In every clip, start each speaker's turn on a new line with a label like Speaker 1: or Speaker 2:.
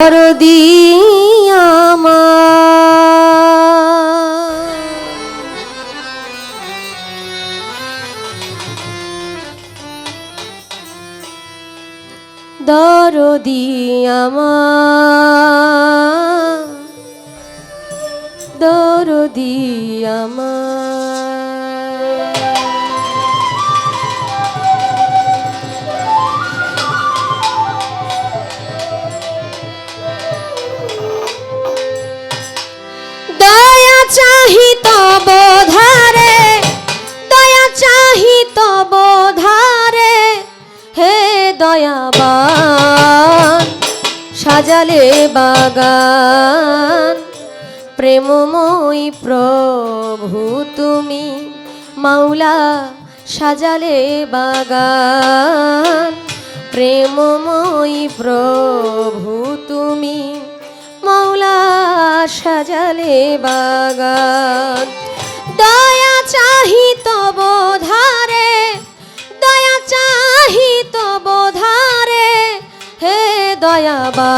Speaker 1: দরদি দরদি আমার। দরদি আমার। সাজালে বাগান। প্রেমময়ী প্রভু তুমি মাওলা, সাজালে বাগান। প্রেমময়ী প্রভু তুমি মাওলা, সাজালে বাগান। দয়া চাহি তব ধারে, দয়া চাহি তব ধারে। হে দয়াবান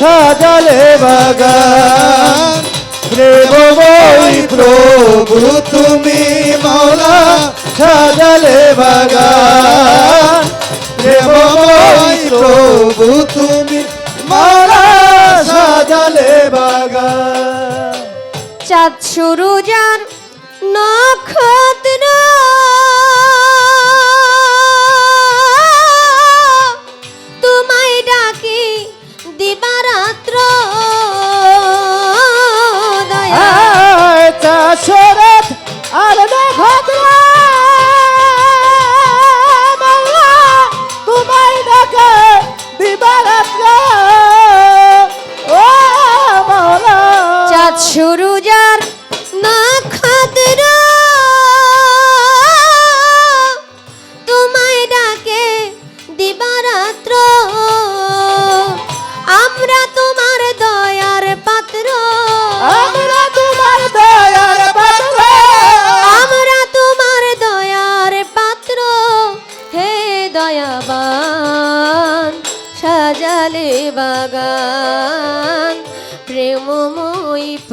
Speaker 2: সাজালে বাগান। প্রেমময় প্রভু তুমি মাওলা, সাজালে বাগান। প্রেমময় প্রভু তুমি মাওলা, সাজালে বাগান।
Speaker 1: চাঁদ শুরু যার শুরু যার নক্ষত্র তোমায় ডাকে দিবারাত্র। আমরা তোমার দয়ার পাত্র।
Speaker 2: আমরা তোমার দয়ার পাত্র।
Speaker 1: আমরা তোমার দয়ার পাত্র। হে দয়াবান সাজালে বাগান।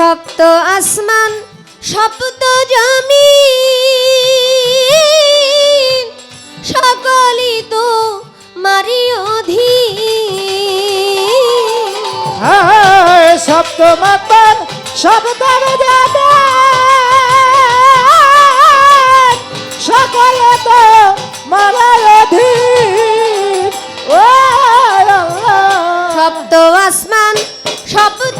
Speaker 1: সপ্ত আসমান সপ্ত জমি সকলি তো মারি অধীন।
Speaker 2: হায় সপ্তমাত্মার সপ্তম যাবে সকলে তো মারায় অধীন।
Speaker 1: সপ্ত আসমান সপ্ত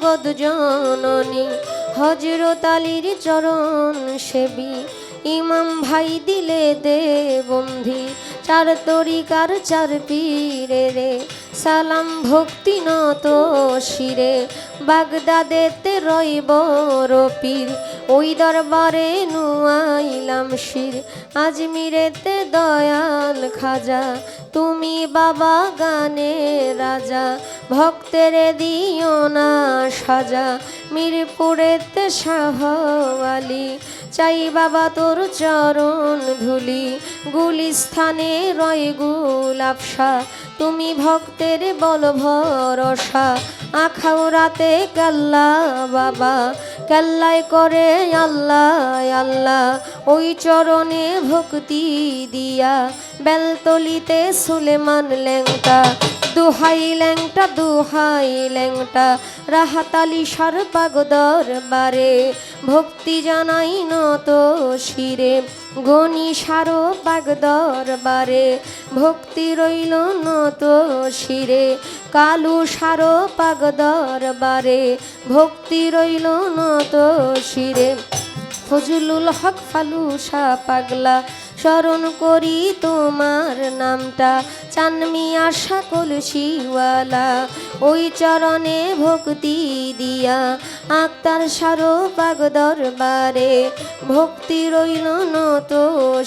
Speaker 1: জগৎ জননী হজরত আলীর চরণ সেবী। ইমাম ভাই দিলে দে বন্ধি, চার তরিকার চার পীরে রে। সালাম ভক্তি নত শিরে, বাগদাদেতে রইব রপির। ওই দরবারে নুয়াইলাম শির। আজমিরেতে দয়াল খাজা, তুমি বাবা গানে রাজা, ভক্তের দিও না সাজা। মিরপুরেতে শাহওয়ালি চাই বাবা তোর চরণ ধুলি, গুলিস্থানে রয় গুলাপসা তুমি ভক্তের বল ভরসা, আখাও রাতে কাল্লা বাবা। কাল্লায় করে আল্লাহ আল্লাহ, ওই চরণে ভক্তি দিয়া। বেলতলিতে সুলেমান লেংটা দুহাই ল্যাংটা দুহাই ল্যাংটা, রাহাতালি সার পাগদর বারে ভক্তি জানাই নত শিরে গণি সারো পাগদর বারে ভক্তি রইল নত শিরে, কালু সারো পাগদর বারে ভক্তি রইল নত শিরে, ফজলুল হক ফালুসা পাগলা স্মরণ করি তোমার নামটা। চানমি আশা কলসিওয়ালা ওই চরণে ভক্তি দিয়া আক্তার সারো পাগ দরবারে ভক্তি রইল নত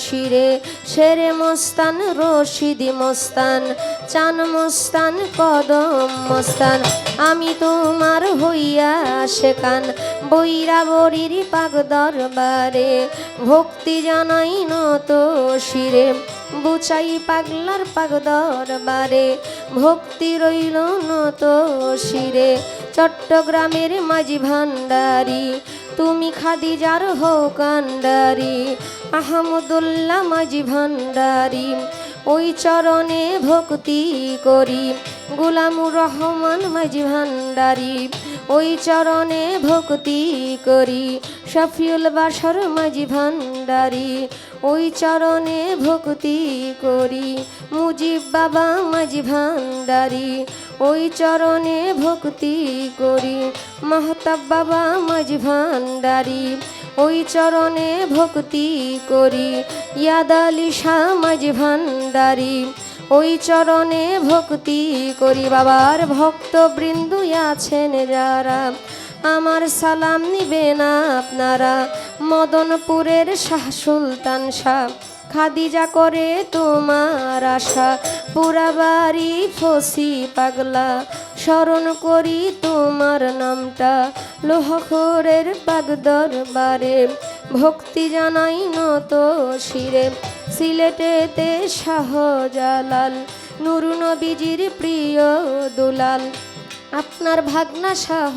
Speaker 1: শিরে। শেরে মস্তান, রশিদি মস্তান, চান মস্তান, কদম মস্তান, আমি তোমার হইয়া শেখান বৈরা বরির পাগ দরবারে ভক্তি জানাই নত শিরে। বুচাই পাগলার পাগ দরবারে ভক্তি রইল নত শিরে চট্টগ্রামের মাঝি ভান্ডারি, তুমি খাদিজার হো কান্ডারি আহমদুল্লাহ মাঝি ভান্ডারি, ওই চরণে ভক্তি করি। গুলামুর রহমান মাঝি ভান্ডারি ওই চরণে ভক্তি করি, শফিউল বাসর মাঝি ভান্ডারি ওই চরণে ভক্তি করি, মুজিব বাবা মাঝি ভান্ডারি ওই চরণে ভক্তি করি, মাহতাব বাবা মাঝি ভান্ডারি ওই চরণে ভক্তি করি ইয়াদালি শাহ মাঝি ভান্ডারি ওই চরণে ভক্তি করি বাবার ভক্ত বৃন্দু আছেন যারা। আমার সালাম নিবে না আপনারা, মদনপুরের শাহ সুলতান শাহ। খাদিজা করে তোমার আশা, পুরা বাড়ি ফসি পাগলা। স্মরণ করি তোমার নামটা, লোহখরের পাগ দরবারে ভক্তি জানাই নত শিরে। সিলেটেতে শাহজালাল, নুরু নবীজির প্রিয় দুলাল। আপনার ভাগনা শাহ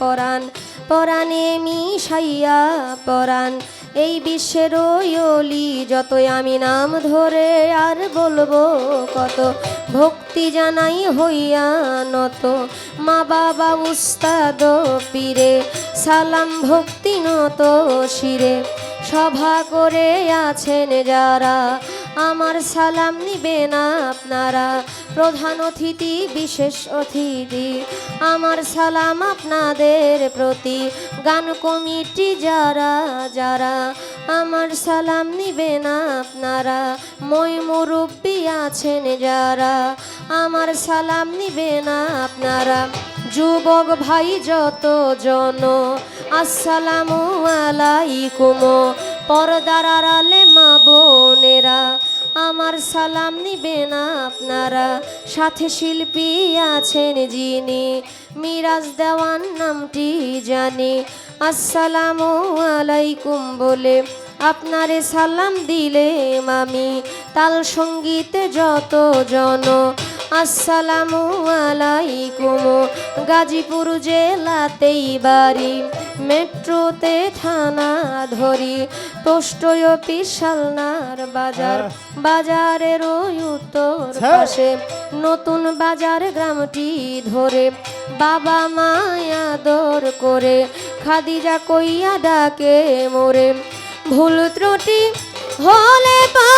Speaker 1: পরাণ, পরাণে মিশাইয়া পরাণ। এই বিশ্বের ওলি যতই আমি নাম ধরে আর বলব কত, ভক্তি জানাই হইয়া নত। মা বাবা উস্তাদ পীরে, সালাম ভক্তি নত শিরে। সভা করে আছেন যারা। আমার সালাম নিবে না আপনারা। প্রধান অতিথি, বিশেষ অতিথি। আমার সালাম আপনাদের প্রতি। গান কমিটি যারা যারা। আমার সালাম নিবে না আপনারা। মই মুরব্বী আছেন যারা। আমার সালাম নিবে না আপনারা। যুবক ভাই যত জন আসসালামু আলাইকুম। পর্দার আড়ালে মা বোনেরা, আমার সালাম নিবে না আপনারা। সাথে শিল্পী আছেন যিনি, মিরাজ দেওয়ান নামটি জানি। আসসালামু আলাইকুম বলে আপনারে সালাম দিলে মামি তাল সঙ্গীতে যত জন। আসসালামু আলাইকুম গাজীপুর জেলাতেই বাড়ি মেট্রোতে থানা ধরি পোস্ট অফিস শালনার বাজার বাজারের ওই উত্তর পাশে নতুন বাজার গ্রামটি ধরে বাবা মায়া দর করে খাদিজা কইয়া ডাকে মোরে। ভুল ত্রুটি হলে পারে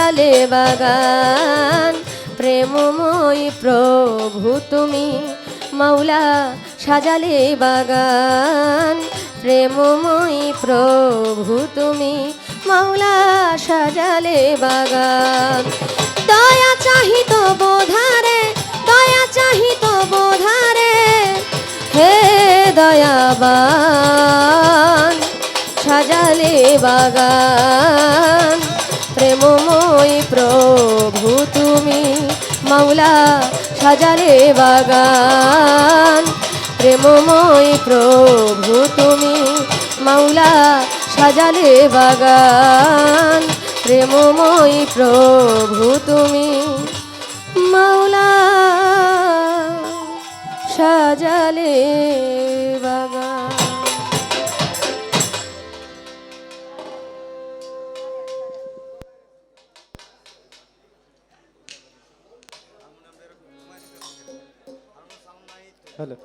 Speaker 1: সাজালে বাগান। প্রেমময় প্রভু তুমি, মাওলা সাজালে বাগান। প্রেমময় প্রভু তুমি, মাওলা সাজালে বাগান। দয়া চাহিত বোধারে, দয়া চাহিত বোধারে, হে দয়াবান, সাজালে বাগান। প্রেমময় প্রভু তুমি, মাওলা সাজালে বাগান। প্রেমময় প্রভু তুমি, মাওলা সাজালে বাগান। প্রেমময় প্রভু তুমি, মাওলা সাজালে বাগান।
Speaker 2: هلا